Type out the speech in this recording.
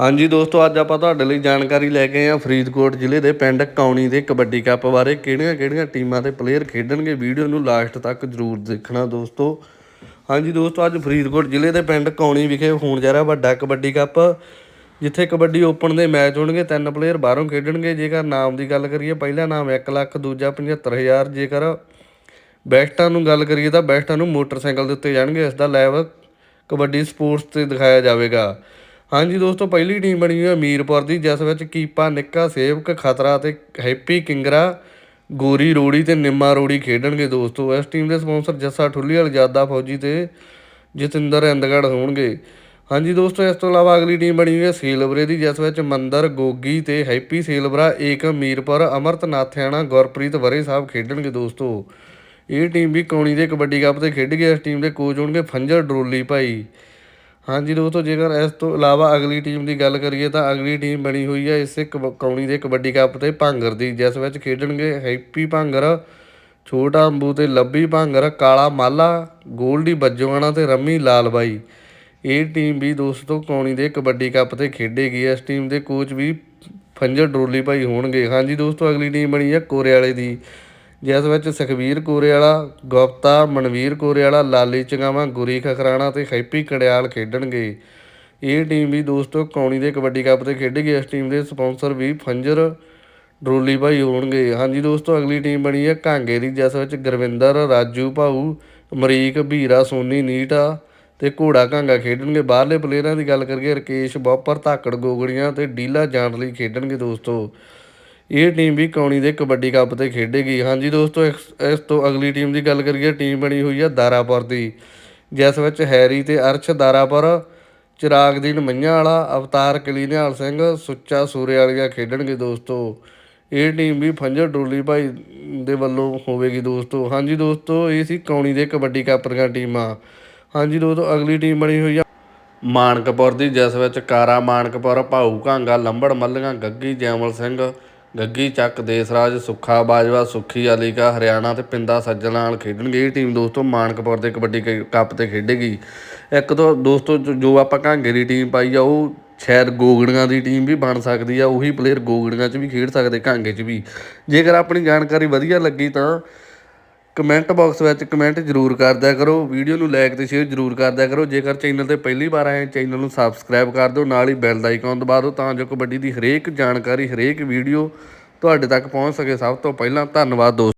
ਹਾਂਜੀ ਦੋਸਤੋ, ਅੱਜ ਆਪਾਂ ਤੁਹਾਡੇ ਲਈ ਜਾਣਕਾਰੀ ਲੈ ਕੇ ਆਏ ਹਾਂ ਫਰੀਦਕੋਟ ਜ਼ਿਲ੍ਹੇ ਦੇ ਪਿੰਡ ਕੌਣੀ ਦੇ ਕਬੱਡੀ ਕੱਪ ਬਾਰੇ। ਕਿਹੜੀਆਂ-ਕਿਹੜੀਆਂ ਟੀਮਾਂ ਦੇ ਪਲੇਅਰ ਖੇਡਣਗੇ? ਵੀਡੀਓ ਨੂੰ ਲਾਸਟ ਤੱਕ ਜ਼ਰੂਰ ਦੇਖਣਾ ਦੋਸਤੋ। ਹਾਂਜੀ ਦੋਸਤੋ, ਅੱਜ ਫਰੀਦਕੋਟ ਜ਼ਿਲ੍ਹੇ ਦੇ ਪਿੰਡ ਕੌਣੀ ਵਿਖੇ ਹੋਣ ਜਾ ਰਿਹਾ ਵੱਡਾ ਕਬੱਡੀ ਕੱਪ, ਜਿੱਥੇ ਕਬੱਡੀ ਓਪਨ ਦੇ ਮੈਚ ਹੋਣਗੇ। ਤਿੰਨ ਪਲੇਅਰ ਬਾਹਰੋਂ ਖੇਡਣਗੇ। ਜੇਕਰ ਨਾਮ ਦੀ ਗੱਲ ਕਰੀਏ, ਪਹਿਲਾ ਨਾਮ 1 ਲੱਖ, ਦੂਜਾ 75000 ਜੇਕਰ ਬੈਸਟਾਂ ਨੂੰ ਗੱਲ ਕਰੀਏ ਤਾਂ ਬੈਸਟਾਂ ਨੂੰ ਮੋਟਰਸਾਈਕਲ ਦੇ ਉੱਤੇ ਜਾਣਗੇ। ਇਸ ਦਾ ਲਾਈਵ ਕਬੱਡੀ ਸਪੋਰਟਸ ਤੇ ਦਿਖਾਇਆ ਜਾਵੇਗਾ। ਹਾਂਜੀ ਦੋਸਤੋ, ਪਹਿਲੀ ਟੀਮ ਬਣੀ ਹੋਈ ਹੈ ਮੀਰਪੁਰ ਦੀ, ਜਿਸ ਵਿੱਚ ਕੀਪਾ ਨਿੱਕਾ ਸੇਵਕ, ਖਤਰਾ ਤੇ ਹੈਪੀ ਕਿੰਗਰਾ, ਗੋਰੀ ਰੋੜੀ ਤੇ ਨਿੰਮਾ ਰੋੜੀ ਖੇਡਣਗੇ ਦੋਸਤੋ। ਇਸ ਟੀਮ ਦੇ ਸਪਾਂਸਰ ਜੱਸਾ ਠੁੱਲੀਵਾਲ ਜ਼ਿਆਦਾ ਫੌਜੀ ਤੇ ਜਤਿੰਦਰ ਇੰਦਗੜ ਹੋਣਗੇ। ਹਾਂਜੀ ਦੋਸਤੋ, ਇਸ ਤੋਂ ਇਲਾਵਾ ਅਗਲੀ ਟੀਮ ਬਣੀ ਹੋਈ ਹੈ ਸੇਲਵਰੇ ਦੀ, ਜਿਸ ਵਿੱਚ ਮੰਦਰ, ਗੋਗੀ ਤੇ ਹੈਪੀ ਸੇਲਵਰਾ, ਏਕ ਮੀਰਪੁਰ ਅਮਰਤ ਨਾਥਿਆਣਾ ਗੁਰਪ੍ਰੀਤ ਵਰੇ ਸਾਹਿਬ ਖੇਡਣਗੇ ਦੋਸਤੋ। ਇਹ ਟੀਮ ਵੀ ਕੌਣੀ ਦੇ ਕਬੱਡੀ ਕੱਪ ਤੇ ਖੇਡ ਗਈ ਇਸ ਟੀਮ ਦੇ ਕੋਚ ਹੋਣਗੇ ਫੰਜਰ ਡਰੋਲੀ ਭਾਈ। ਹਾਂਜੀ ਦੋਸਤੋ, ਜੇਕਰ ਇਸ ਤੋਂ ਇਲਾਵਾ ਅਗਲੀ ਟੀਮ ਦੀ ਗੱਲ ਕਰੀਏ ਤਾਂ ਅਗਲੀ ਟੀਮ ਬਣੀ ਹੋਈ ਹੈ ਇਸੇ ਕਬ- ਕੌਣੀ ਦੇ ਕਬੱਡੀ ਕੱਪ ਤੇ ਭਾਂਗਰ ਦੀ, ਜਿਸ ਵਿੱਚ ਖੇਡਣਗੇ ਹੈਪੀ ਭਾਂਗਰ, ਛੋਟਾ ਅੰਬੂ ਤੇ ਲੱਭੀ ਭਾਂਗਰ, ਕਾਲਾ ਮਾਲਾ, ਗੋਲਡੀ ਬੱਜੋਆਣਾ ਤੇ ਰੰਮੀ ਲਾਲਬਾਈ। ਇਹ ਟੀਮ ਵੀ ਦੋਸਤੋ ਕੌਣੀ ਦੇ ਕਬੱਡੀ ਕੱਪ ਤੇ ਖੇਡੇਗੀ। ਇਸ ਟੀਮ ਦੇ ਕੋਚ ਵੀ ਫੰਜਰ ਡਰੋਲੀ ਭਾਈ ਹੋਣਗੇ। ਹਾਂਜੀ ਦੋਸਤੋ, ਅਗਲੀ ਟੀਮ ਬਣੀ ਹੈ ਕੋਰੇ ਵਾਲੇ ਦੀ। ਜਿਸ ਵਿੱਚ ਸੁਖਵੀਰ ਕੋਰੇ ਵਾਲਾ ਗੁਪਤਾ, ਮਨਵੀਰ ਕੋਰੇ ਲਾਲੀ ਚੰਗਾਵਾ, ਗੁਰੀ ਖਖਰਾਣਾ ਤੇ ਹੈਪੀ ਕੜਿਆਲ ਖੇਡਣਗੇ। ਇਹ ਟੀਮ ਵੀ ਦੋਸਤੋ ਕੌਣੀ ਦੇ ਕਬੱਡੀ ਕੱਪ ਤੇ ਖੇਡੇਗੀ। ਇਸ ਟੀਮ ਦੇ ਸਪਾਂਸਰ ਵੀ ਫੰਜਰ ਡਰੋਲੀ ਭਾਈ ਹੋਣਗੇ। ਹਾਂਜੀ ਦੋਸਤੋ, ਅਗਲੀ ਟੀਮ ਬਣੀ ਹੈ ਕਾਂਗੇ ਦੀ, ਜਿਸ ਵਿੱਚ ਗੁਰਵਿੰਦਰ, ਰਾਜੂ ਭਾਊ, ਅਮਰੀਕ ਭੀਰਾ ਸੋਨੀ, ਨੀਟਾ ਤੇ ਘੋੜਾ ਕਾਂਗਾ ਖੇਡਣਗੇ। ਬਾਹਰਲੇ ਪਲੇਅਰਾਂ ਦੀ ਗੱਲ ਕਰੀਏ, ਰਕੇਸ਼, ਬੋਪਰ, ਧਾਕੜ, ਗੋਗੜੀਆਂ ਤੇ ਡੀਲਾ ਜਾਣ ਲਈ ਖੇਡਣਗੇ ਦੋਸਤੋ। ਇਹ ਟੀਮ ਵੀ ਕੌਣੀ ਦੇ ਕਬੱਡੀ ਕੱਪ ਤੇ ਖੇਡੇਗੀ। ਹਾਂਜੀ ਦੋਸਤੋ, ਇਸ ਇਸ ਤੋਂ ਅਗਲੀ ਟੀਮ ਦੀ ਗੱਲ ਕਰੀਏ ਟੀਮ ਬਣੀ ਹੋਈ ਹੈ ਦਾਰਾਪੁਰ ਦੀ, ਜਿਸ ਵਿੱਚ ਹੈਰੀ ਤੇ ਅਰਸ਼ ਦਾਰਾਪੁਰ ਚਿਰਾਗਦੀਨ ਮਈਆਂ ਵਾਲਾ, ਅਵਤਾਰ ਕਲੀਨਿਹਾਲ ਸਿੰਘ, ਸੁੱਚਾ ਸੂਰੇ ਵਾਲੀਆ ਖੇਡਣਗੇ ਦੋਸਤੋ। ਇਹ ਟੀਮ ਵੀ ਫੰਜਰ ਡੋਲੀ ਭਾਈ ਦੇ ਵੱਲੋਂ ਹੋਵੇਗੀ ਦੋਸਤੋ। ਹਾਂਜੀ ਦੋਸਤੋ, ਇਹ ਸੀ ਕੌਣੀ ਦੇ ਕਬੱਡੀ ਕੱਪ ਦੀਆਂ ਟੀਮਾਂ। ਹਾਂਜੀ ਦੋਸਤੋ, ਅਗਲੀ ਟੀਮ ਬਣੀ ਹੋਈ ਆ ਮਾਨਕਪੁਰ ਦੀ, ਜਿਸ ਵਿੱਚ ਕਾਰਾ ਮਾਨਕਪੁਰ, ਭਾਊ ਘਾਂਗਾ, ਲੰਬੜ ਮੱਲੀਆਂ, ਗੱਗੀ, ਜੈਮਲ ਸਿੰਘ ਗੱਗੀ ਚੱਕ ਦੇਸਰਾਜ, ਸੁੱਖਾ, ਬਾਜਵਾ, ਸੁੱਖੀ, ਅਲੀਕਾ, ਹਰਿਆਣਾ ਤੇ ਪਿੰਦਾ ਸੱਜਣ ਨਾਲ ਖੇਡਣਗੇ। ਇਹ ਟੀਮ ਦੋਸਤੋ ਮਾਨਕਪੁਰ ਦੇ ਕਬੱਡੀ ਕ- ਕੱਪ ਤੇ ਖੇਡੇਗੀ। ਇੱਕ ਤੋਂ ਦੋਸਤੋ ਜੋ- ਆਪਾਂ ਕਾਂਗੇ ਦੀ ਟੀਮ ਪਾਈ ਆ, ਉਹ ਸ਼ਾਇਦ ਗੋਗੜੀਆਂ ਦੀ ਟੀਮ ਵੀ ਬਣ ਸਕਦੀ ਆ। ਉਹੀ ਪਲੇਅਰ ਗੋਗੜੀਆਂ 'ਚ ਵੀ ਖੇਡ ਸਕਦੇ ਕਾਂਗੇ 'ਚ ਵੀ। ਜੇਕਰ ਆਪਣੀ ਜਾਣਕਾਰੀ ਵਧੀਆ ਲੱਗੀ ਤਾਂ ਕਮੈਂਟ ਬਾਕਸ ਵਿੱਚ ਕਮੈਂਟ ਜ਼ਰੂਰ ਕਰਦਿਆ ਕਰੋ। ਵੀਡੀਓ ਨੂੰ ਲਾਈਕ ਤੇ ਸ਼ੇਅਰ ਜ਼ਰੂਰ ਕਰਦਿਆ ਕਰੋ। ਜੇਕਰ ਚੈਨਲ ਤੇ ਪਹਿਲੀ ਵਾਰ ਆਏ ਚੈਨਲ ਨੂੰ ਸਬਸਕ੍ਰਾਈਬ ਕਰ ਦਿਓ, ਨਾਲ ਹੀ ਬੈਲ ਦਾ ਆਈਕਨ ਦਬਾ ਦਿਓ ਤਾਂ ਜੋ ਕਬੱਡੀ ਦੀ ਹਰੇਕ ਜਾਣਕਾਰੀ, ਹਰੇਕ ਵੀਡੀਓ ਤੁਹਾਡੇ ਤੱਕ ਪਹੁੰਚ ਸਕੇ। ਸਭ ਤੋਂ ਪਹਿਲਾਂ ਧੰਨਵਾਦ ਦੋਸਤੋ।